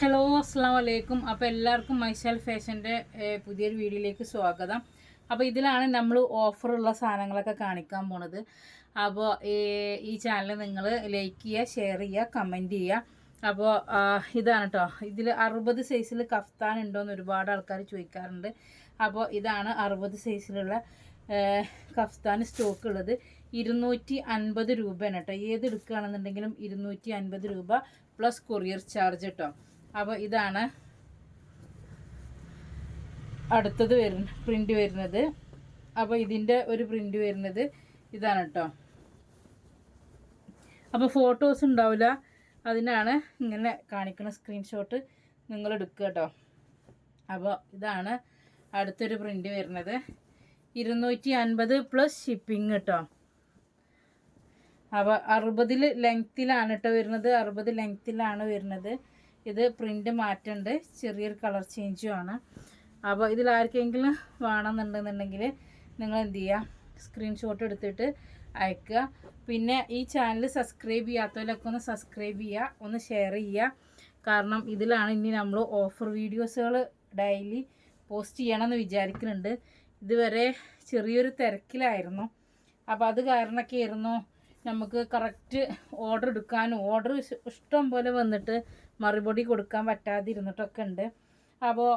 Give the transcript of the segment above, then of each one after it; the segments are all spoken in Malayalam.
ഹലോ അസ്സാം വലൈക്കും അപ്പോൾ എല്ലാവർക്കും മൈസെൽ ഫാഷന്റെ പുതിയൊരു വീഡിയോയിലേക്ക് സ്വാഗതം. അപ്പോൾ ഇതിലാണ് നമ്മൾ ഓഫറുള്ള സാധനങ്ങളൊക്കെ കാണിക്കാൻ പോണത്. അപ്പോൾ ഈ ചാനൽ നിങ്ങൾ ലൈക്ക് ചെയ്യുക ഷെയർ ചെയ്യുക കമന്റ് ചെയ്യുക. അപ്പോൾ ഇതാണ് കേട്ടോ ഇതിൽ അറുപത് സൈസിൽ കഫ്താൻ ഉണ്ടോയെന്ന് ഒരുപാട് ആൾക്കാർ ചോദിക്കാറുണ്ട്. അപ്പോൾ ഇതാണ് അറുപത് സൈസിലുള്ള കഫ്താൻ സ്റ്റോക്ക് ഉള്ളത്. ഇരുന്നൂറ്റി അൻപത് രൂപയാണ് കേട്ടോ ഏത് എടുക്കുകയാണെന്നുണ്ടെങ്കിലും ഇരുന്നൂറ്റി അൻപത് രൂപ പ്ലസ് കൊറിയർ ചാർജ് കേട്ടോ അപ്പോൾ ഇതാണ് അടുത്തത് വരുന്ന പ്രിന്റ് വരുന്നത്. അപ്പോൾ ഇതിന്റെ ഒരു പ്രിന്റ് വരുന്നത് ഇതാണ് കേട്ടോ അപ്പോൾ ഫോട്ടോസ് ഉണ്ടാവില്ല അതിനാണ് ഇങ്ങനെ കാണിക്കുന്ന സ്ക്രീൻഷോട്ട് നിങ്ങൾ എടുക്കുക കേട്ടോ അപ്പോൾ ഇതാണ് അടുത്തൊരു പ്രിന്റ് വരുന്നത്. ഇരുന്നൂറ്റി അൻപത് പ്ലസ് ഷിപ്പിംഗ് കേട്ടോ അപ്പോൾ അറുപതിൽ ലെങ്ത്തിലാണ് കേട്ടോ വരുന്നത്. അറുപത് ലെങ്ത്തിലാണ് വരുന്നത്. ഇത് പ്രിന്റ് മാറ്റുണ്ട്. ചെറിയൊരു കളർ ചേഞ്ചും ആണ്. അപ്പോൾ ഇതിൽ ആർക്കെങ്കിലും വേണമെന്നുണ്ടെന്നുണ്ടെങ്കിൽ നിങ്ങൾ എന്ത് ചെയ്യുക സ്ക്രീൻഷോട്ട് എടുത്തിട്ട് അയക്കുക. പിന്നെ ഈ ചാനൽ സബ്സ്ക്രൈബ് ചെയ്യാത്തവരൊക്കെ ഒന്ന് സബ്സ്ക്രൈബ് ചെയ്യുക. ഒന്ന് ഷെയർ ചെയ്യുക. കാരണം ഇതിലാണ് ഇനി നമ്മൾ ഓഫർ വീഡിയോസുകൾ ഡെയിലി പോസ്റ്റ് ചെയ്യണമെന്ന് വിചാരിക്കുന്നുണ്ട്. ഇതുവരെ ചെറിയൊരു തിരക്കിലായിരുന്നു. അപ്പോൾ അത് കാരണമൊക്കെ ആയിരുന്നു നമുക്ക് കറക്റ്റ് ഓർഡർ എടുക്കാനും ഓർഡർ ഇഷ്ടം പോലെ വന്നിട്ട് മറുപടി കൊടുക്കാൻ പറ്റാതിരുന്നിട്ടൊക്കെ ഉണ്ട്. അപ്പോൾ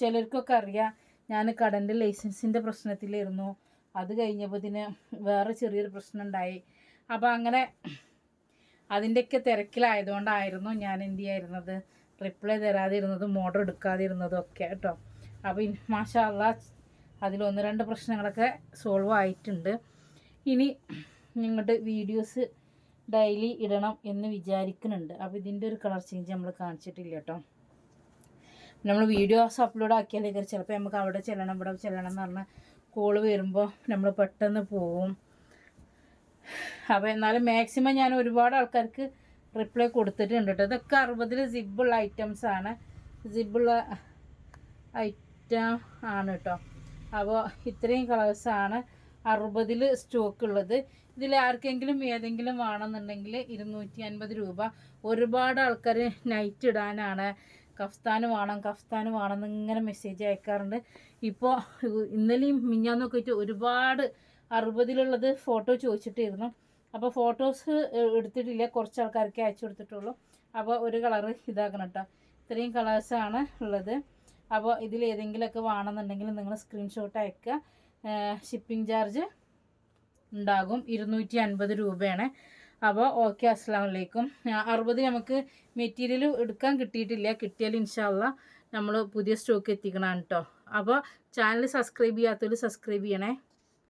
ചിലർക്കൊക്കെ അറിയാം ഞാൻ കടന്റെ ലൈസൻസിന്റെ പ്രശ്നത്തിലായിരുന്നു. അത് കഴിഞ്ഞപ്പോഴത്തിന് വേറെ ചെറിയൊരു പ്രശ്നം ഉണ്ടായി അപ്പോൾ അങ്ങനെ അതിന്റെയൊക്കെ തിരക്കിലായതുകൊണ്ടായിരുന്നു ഞാൻ എന്ത് ചെയ്യായിരുന്നത് റിപ്ലൈ തരാതിരുന്നതും ഓർഡർ എടുക്കാതിരുന്നതും ഒക്കെ കേട്ടോ അപ്പോൾ മാഷാ അതിലൊന്ന് ഒന്ന് രണ്ട് പ്രശ്നങ്ങളൊക്കെ സോൾവ് ആയിട്ടുണ്ട്. ഇനി നിങ്ങളുടെ വീഡിയോസ് ഡെയിലി ഇടണം എന്ന് വിചാരിക്കുന്നുണ്ട്. അപ്പോൾ ഇതിന്റെ ഒരു കളർ ചേഞ്ച് നമ്മൾ കാണിച്ചിട്ടില്ല കേട്ടോ നമ്മൾ വീഡിയോസ് അപ്ലോഡ് ആക്കിയാലേ ചിലപ്പോൾ നമുക്ക് അവിടെ ചെല്ലണം ഇവിടെ ചെല്ലണം എന്ന് പറഞ്ഞാൽ കോൾ വരുമ്പോൾ നമ്മൾ പെട്ടെന്ന് പോവും. അപ്പോൾ എന്നാലും മാക്സിമം ഞാൻ ഒരുപാട് ആൾക്കാർക്ക് റിപ്ലൈ കൊടുത്തിട്ടുണ്ട് കേട്ടോ ഇതൊക്കെ അറുപതിൽ സിബുള്ള ഐറ്റംസ് ആണ്. സിബുള്ള ഐറ്റം ആണ് കേട്ടോ അപ്പോൾ ഇത്രയും കളേഴ്സാണ് അറുപതിൽ സ്റ്റോക്ക് ഉള്ളത് ഇതിൽ ആർക്കെങ്കിലും ഏതെങ്കിലും വേണമെന്നുണ്ടെങ്കിൽ ഇരുന്നൂറ്റി അൻപത് രൂപ. ഒരുപാട് ആൾക്കാർ നൈറ്റ് ഇടാനാണ്. കഫ്താൻ വേണം കഫ്താൻ വേണം എന്നിങ്ങനെ മെസ്സേജ് അയക്കാറുണ്ട്. ഇപ്പോൾ ഇന്നലെയും മിഞ്ഞാന്നൊക്കെ ആയിട്ട് ഒരുപാട് അറുപതിലുള്ളത് ഫോട്ടോ ചോദിച്ചിട്ടിരുന്നു. അപ്പോൾ ഫോട്ടോസ് എടുത്തിട്ടില്ല കുറച്ച് ആൾക്കാർക്ക് അയച്ചു കൊടുത്തിട്ടുള്ളൂ. അപ്പോൾ ഒരു കളറ് ഇതാക്കണം കേട്ടോ ഇത്രയും കളേഴ്സാണ് ഉള്ളത്. അപ്പോൾ ഇതിൽ ഏതെങ്കിലുമൊക്കെ വേണമെന്നുണ്ടെങ്കിൽ നിങ്ങൾ സ്ക്രീൻഷോട്ട് അയക്കുക ഷിപ്പിംഗ് ചാർജ് ഉണ്ടാകും. ഇരുന്നൂറ്റി അൻപത് രൂപയാണ്. അപ്പോൾ ഓക്കെ അസ്സാം വലൈക്കും അറുപത് നമുക്ക് മെറ്റീരിയൽ എടുക്കാൻ കിട്ടിയിട്ടില്ല. കിട്ടിയാൽ ഇൻഷാല്ല നമ്മൾ പുതിയ സ്റ്റോക്ക് എത്തിക്കണം കേട്ടോ അപ്പോൾ ചാനൽ സബ്സ്ക്രൈബ് ചെയ്യാത്തവർ സബ്സ്ക്രൈബ് ചെയ്യണേ.